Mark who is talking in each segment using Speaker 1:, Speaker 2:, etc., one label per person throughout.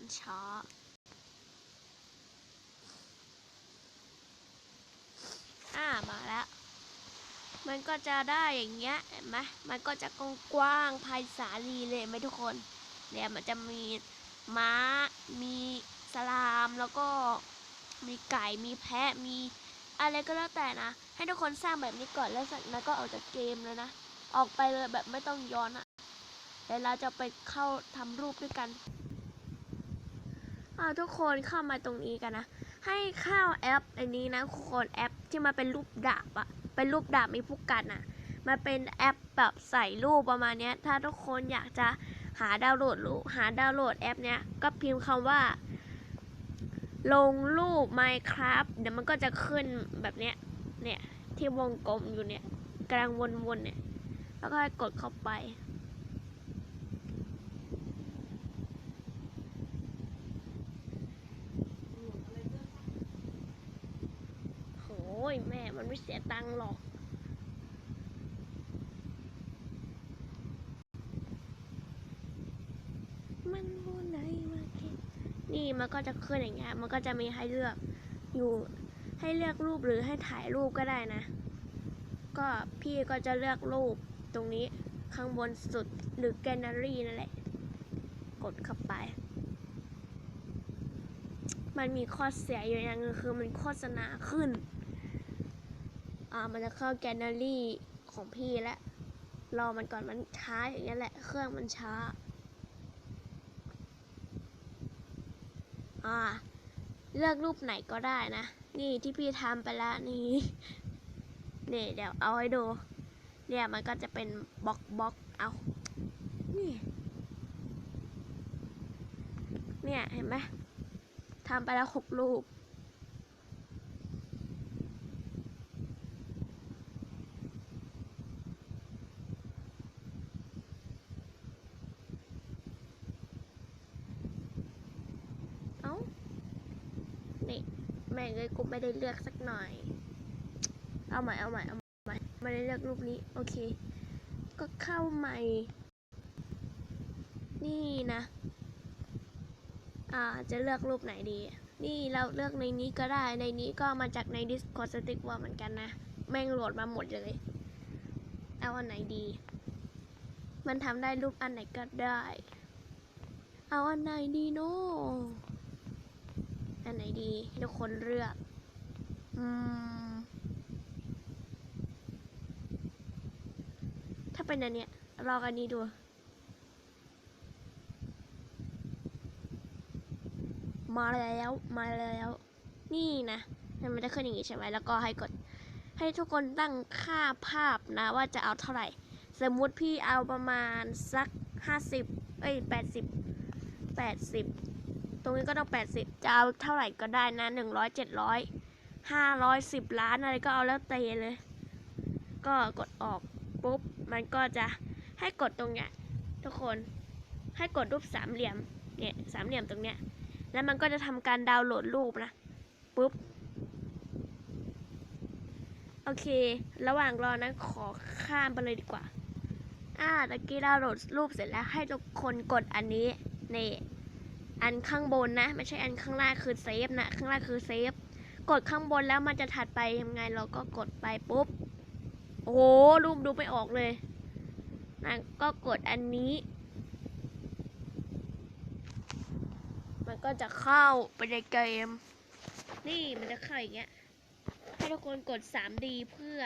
Speaker 1: มันช้า อ่ามาแล้ว มันก็จะได้อย่างเงี้ยเห็นไหมมันก็จะกว้างไพศาลีเลยไหมทุกคนเนี่ยมันจะมีม้า มีสลาม แล้วก็มีไก่ มีแพะ มีอะไรก็แล้วแต่นะ ให้ทุกคนสร้างแบบนี้ก่อนแล้วจากนั้นก็ออกจากเกมเลยนะ ออกไปเลยแบบไม่ต้องย้อนอะเดี๋ยวเราจะไปเข้าทำรูปด้วยกัน ทุกคนเข้ามาตรงนี้กันนะ ให้เข้าแอปอันนี้นะทุกคนแอปที่มาเป็นรูปดาบอะเป็นรูปดาบมีผู้กันอะมาเป็นแอปแบบใส่รูปประมาณนี้ถ้าทุกคนอยากจะหาดาวน์โหลดรูปหาดาวน์โหลดแอปเนี้ยก็พิมพ์คำว่า ลงรูป Minecraft เดี๋ยวมันก็จะขึ้นแบบเนี้ยเนี่ยที่วงกลมอยู่เนี่ยกำลังวนๆเนี่ย แล้วก็กดเข้าไป โอ้ ยแม่ มันไม่เสียตังค์หรอก มันบูไหนมาคิดนี่มันก็จะขึ้นอย่างเงี้ย มันก็จะมีให้เลือกอยู่ให้เลือกรูปหรือให้ถ่ายรูปก็ได้นะ ก็พี่ก็จะเลือกรูปตรงนี้ข้างบนสุดหรือแกลเลอรี่นั่นแหละ กดเข้าไป มันมีข้อเสียอยู่อย่างนึงคือมันโฆษณาขึ้น อ่ามันจะเข้าแกลเลอรี่ของพี่แล้วรอมันก่อนมันช้าอย่างเงี้ยแหละเครื่องมันช้า อ่า เลือกรูปไหนก็ได้นะ นี่ที่พี่ทำไปแล้วนี่นี่เดี๋ยวเอาให้ดู เนี่ยมันก็จะเป็นบล็อกบล็อกเอา นี่ เนี่ยเห็นไหมทำไปแล้วหกรูป เอ้า นี่ แม่งเลยกู ได้เลือกสักหน่อย เอาใหม่เอาใหม่เอาใหม่ไม่ได้เลือกรูปนี้ โอเค ก็เข้าใหม่ นี่นะ อ่า จะเลือกรูปไหนดี นี่เราเลือกในนี้ก็ได้ ในนี้ก็มาจากใน Discord Stick ว่าเหมือนกันนะ แม่งโหลดมาหมดเลย เอาอันไหนดี มันทำได้รูปอันไหนก็ได้ เอาอันไหนดีโน่อันไหนดีทุกคนเลือก ถ้าเป็นอันเนี้ยลองอันนี้ดู มาแล้วมาแล้ว นี่นะมันจะขึ้นอย่างงี้ใช่ไหมแล้วก็ให้กด ให้ทุกคนตั้งค่าภาพนะ ว่าจะเอาเท่าไหร่ สมมุติพี่เอาประมาณสักห้าสิบเอ้ยแปดสิบแปดสิบตรงนี้ก็ต้องแปดสิบจะเอาเท่าไหร่ก็ได้นะหนึ่งร้อยเจ็ดร้อย ห้าร้อยสิบล้านอะไรก็เอาแล้วแต่เลย ก็กดออกปุ๊บ มันก็จะให้กดตรงเนี้ยทุกคนให้กดรูปสามเหลี่ยมเนี่ยสามเหลี่ยมตรงเนี้ยแล้วมันก็จะทำการดาวน์โหลดรูปนะปุ๊บโอเค ระหว่างรอนะขอข้ามไปเลยดีกว่า อ่าตะกี้ดาวน์โหลดรูปเสร็จแล้วให้ทุกคนกดอันนี้นี่อันข้างบนนะ ไม่ใช่อันข้างล่างคือเซฟนะ ข้างล่างคือเซฟ กดข้างบนแล้วมันจะถัดไปยังไง เราก็กดไปปุ๊บ โอ้โหรูปดูไม่ออกเลยนะก็กดอันนี้ มันก็จะเข้าไปในเกม นี่มันจะเข้าอย่างเงี้ย ให้ทุกคนกด 3D เพื่อ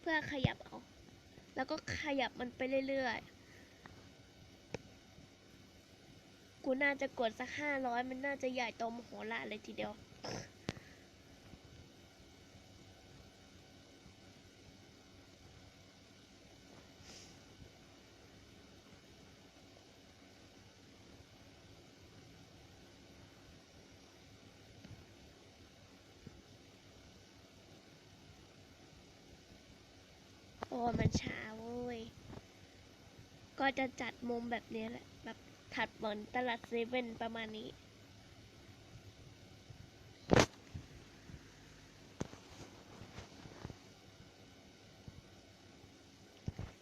Speaker 1: เพื่อขยับเอา แล้วก็ขยับมันไปเรื่อยๆ กูน่าจะกดสักห้าร้อยมันน่าจะใหญ่โตมโหฬารเลยทีเดียว โอ้มันช้าเว้ย ก็จะจัดมุมแบบนี้แหละแบบ ถัดเหมือนตลาดเซเว่นประมาณนี้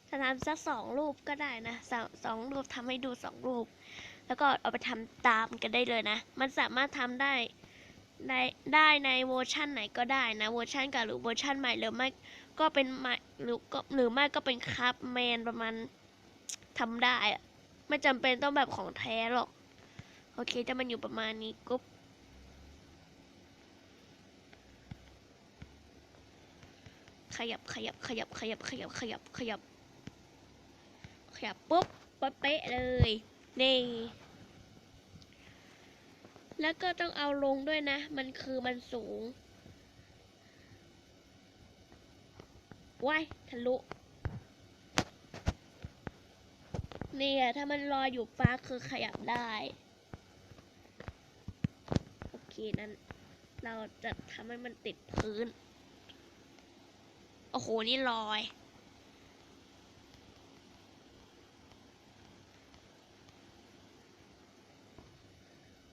Speaker 1: จะทำสักสองรูปก็ได้นะสองสองรูปทำให้ดูสองรูป แล้วก็เอาไปทำตามกันได้เลยนะ มันสามารถทำได้ในได้ในเวอร์ชั่นไหนก็ได้นะเวอร์ชันเก่าหรือเวอร์ชันใหม่หรือไม่ก็เป็นใหม่หรือก็หรือไม่ก็เป็นคัพแมนประมาณทำได้อะ ไม่จำเป็นต้องแบบของแท้หรอก โอเคจะมันอยู่ประมาณนี้กุ๊บขยับขยับขยับขยับขยับขยับขยับขยับปุ๊บเป๊ะเลยนี่แล้วก็ต้องเอาลงด้วยนะ มันคือมันสูงว้ายทะลุ เนี่ยถ้ามันลอยอยู่ฟ้าคือขยับได้ โอเคนั้น เราจะทำให้มันติดพื้น โอ้โห นี่ลอย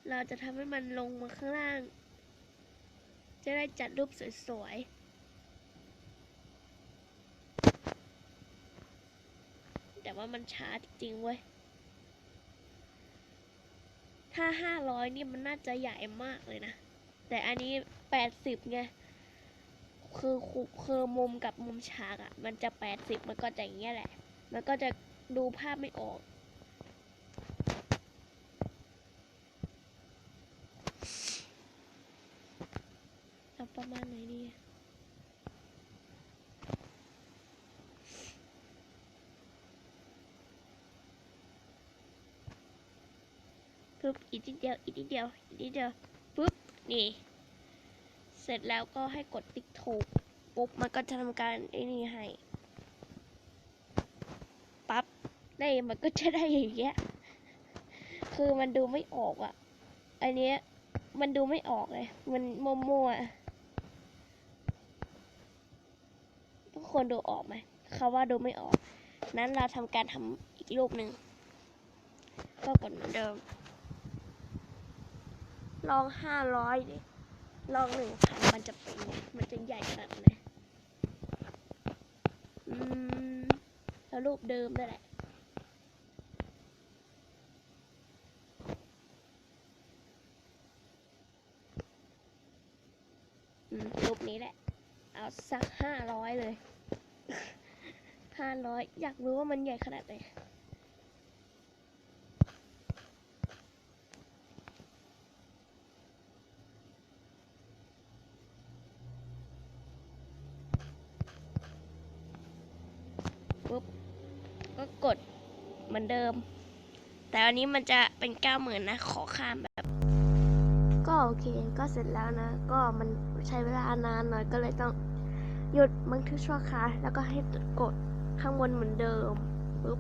Speaker 1: เราจะทำให้มันลงมาข้างล่าง จะได้จัดรูปสวยๆ แต่ ว่ามันช้าจริงๆเว้ย ถ้าห้าร้อยนี่มันน่าจะใหญ่มากเลยนะ แต่อันนี้แปดสิบไงคือคือคือมุมกับมุมฉากอะ่ะ มันจะแปดสิบมันก็จะอย่างเงี้ยแหละ มันก็จะดูภาพไม่ออก เอาประมาณไหนดีอะ ปึ๊บอีกนิดเดียวอีกนิดเดียวอีกนิดเดียวปึ๊บนี่เสร็จแล้วก็ให้กดติ๊กถูกปุ๊บมันก็จะทำการไอ้นี่ให้ปั๊บได้มันก็จะได้อย่างเงี้ยคือมันดูไม่ออกอะ อันเนี้ยมันดูไม่ออกเลย มันมั่วๆทุกคนดูออกไหมเขาว่าดูไม่ออก นั้นเราทำการทำอีกรูปหนึ่งก็กดเหมือนเดิม ลองห้าร้อยดิลองหนึ่งพันมันจะเป็นไงมันจะใหญ่ขนาดไหนอืมแล้วรูปเดิมนั่นแหละอืมรูปนี้แหละ เอาสักห้าร้อยเลยห้าร้อยอยากรู้ว่ามันใหญ่ขนาดไหน ปุ๊บ ก็กดเห มือนเดิม แต่อันนี้มันจะเป็นเก้าหมื่นนะ ขอข้ามแบบ ก็โอเคก็เสร็จแล้วนะ ก็มันใช้เวลานานหน่อยก็เลยต้องหยุดบันทึกชั่วคราวแล้วก็ให้กดข้างบนเหมือนเดิมปุ๊บ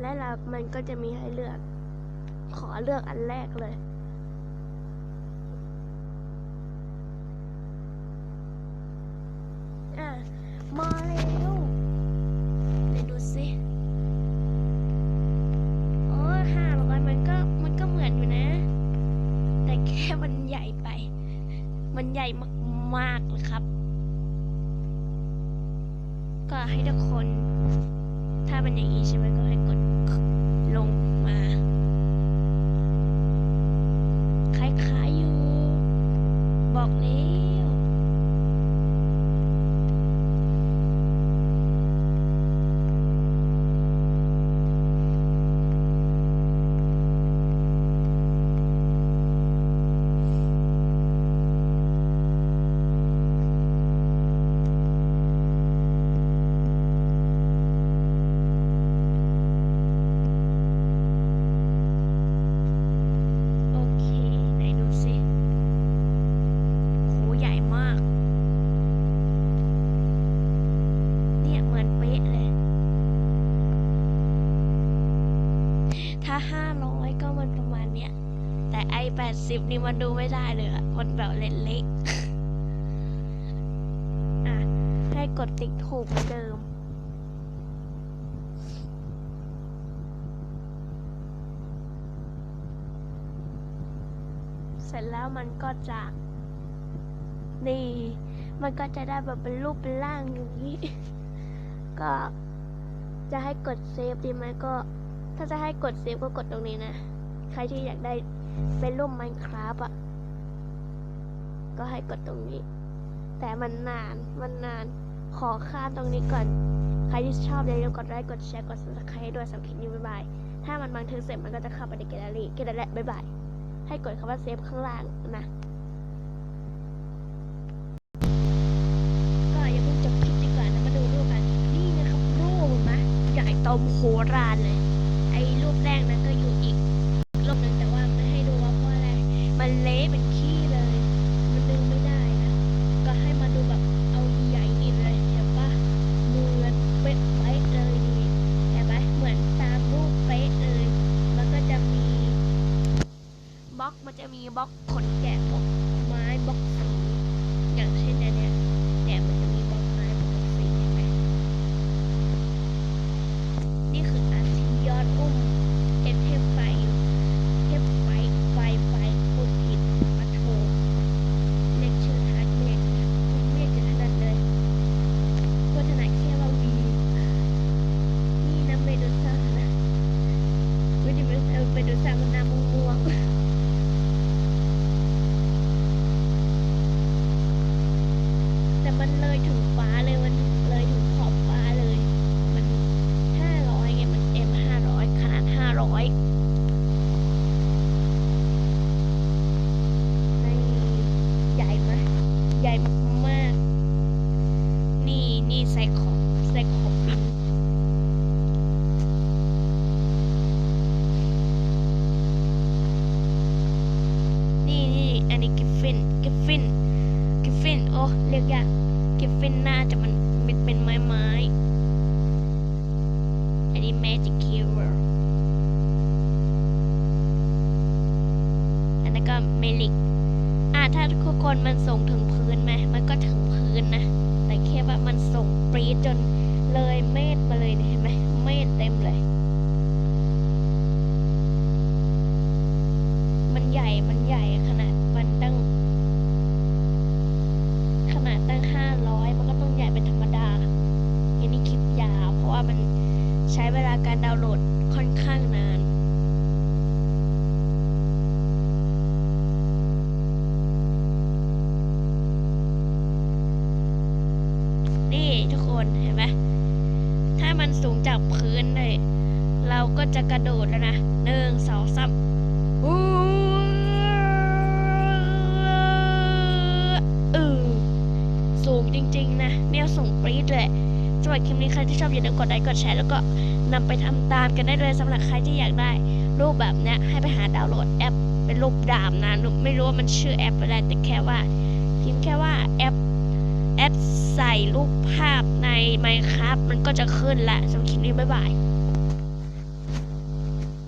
Speaker 1: และเรามันก็จะมีให้เลือก ขอเลือกอันแรกเลยอะมาแล้ว สิบนี้มันดูไม่ได้เลยอะคนแบบเล็กๆอะ ให้กดติ๊กถูกเเดิมเสร็จแล้วมันก็จะนี่ มันก็จะได้แบบเป็นรูปเป็นร่างอย่างนี้ ก็จะให้กดเซฟดีไหมก็ ถ้าจะให้กดเซฟก็กดตรงนี้นะ ใครที่อยากได้ เป็นรูป Minecraft อะ ก็ให้กดตรงนี้ แต่มันนาน มันนาน ขอข้ามตรงนี้ก่อน ใครที่ชอบอย่าลืมกดไลค์ กดแชร์ กด subscribe ด้วยสำหรับคลิปนี้บ๊ายบาย ถ้ามันบันทึกเสร็จมันก็จะเข้าไปในแกลเลอรี่แกลเลอรี่บ๊ายบาย ให้กดคำว่าเซฟข้างล่างนะก็อย่าเพิ่งจบคลิปดีกว่านะมาดูรูปกันนี่นะครับรูปนไหมใหญ่โตมโหฬารเลย ไอ้รูปแรกนั้นก็ มันเละเป็นขี้เลย มันดึงไม่ได้นะ ก็ให้มาดูแบบเอาใหญ่นี่เลยเห็นปะเหมือนเป๊ะไปเลยนี่เห็นปะเหมือนตามรูปเป๊ะเลยมันก็จะมีบล็อกมันจะมีบล็อกขนแกะบล็อกไม้บล็อกสีอย่างเช่นอันเนี้ยเนี่ยมันจะมีบล็อกไม้บล็อกสีเห็นไหมนี่คืออันที่ยอดอุ้มเอ็นเทปไฟอยู่เทปไฟไฟไฟพูดผิดมาโทรเรียกชื่อทัดเรียกเรียกจะถนัดเลยก็ถนัดแค่ว่าวีนี่นะเมดูซ่านะ วิธีมันเออไปดูสามนาม่วงม่วงแต่มันเลยถึงฟ้าเลยมันเลยถึงขอบฟ้าเลย มันห้าร้อยไงมันเอ็มห้าร้อยขนาดห้าร้อยนี่ใหญ่ไหมใหญ่มากๆนี่นี่ใส่ขอบใส่ขอบบิน นี่นี่อันนี้กิฟฟินกิฟฟินกิฟฟินโอ้เรียกยากกิฟฟินน่าจะมันเป็นเป็นไม้ไม้อันนี้ magic killer อันนั้นก็ เมลิก อ่าถ้าทุกคนมันส่งถึงพื้นไหมมันก็ถึงพื้นนะ แต่แค่ว่ามันส่งปรีดจนเลยเมฆมาเลยเห็นไหมเมฆเต็มเลย มันใหญ่ มันใหญ่ขนาดมันตั้ง ขนาดตั้งห้าร้อยมันก็ต้องใหญ่เป็นธรรมดาอันนี้คลิปยาว เพราะว่ามันใช้เวลาการดาวน์โหลดค่อนข้างนาน จากพื้นเลยเราก็จะกระโดดแล้วนะหนึ่งสองสามอู้เออสูงจริง ๆ นะเนี่ยสูงปรี๊ดเลยสำหรับคลิปนี้ใครที่ชอบอย่าลืมกดไลค์กดแชร์แล้วก็นำไปทำตามกันได้เลยสำหรับใครที่อยากได้ รูปแบบเนี้ยให้ไปหาดาวน์โหลดแอป เป็นรูปดามนะหนูไม่รู้ว่ามันชื่อแอปอะไรแต่แค่ว่าพิมพ์แค่ว่าแอปแอป ใส่รูปภาพใน Minecraft มันก็จะขึ้นละสำหรับคลิปนี้บ๊ายบาย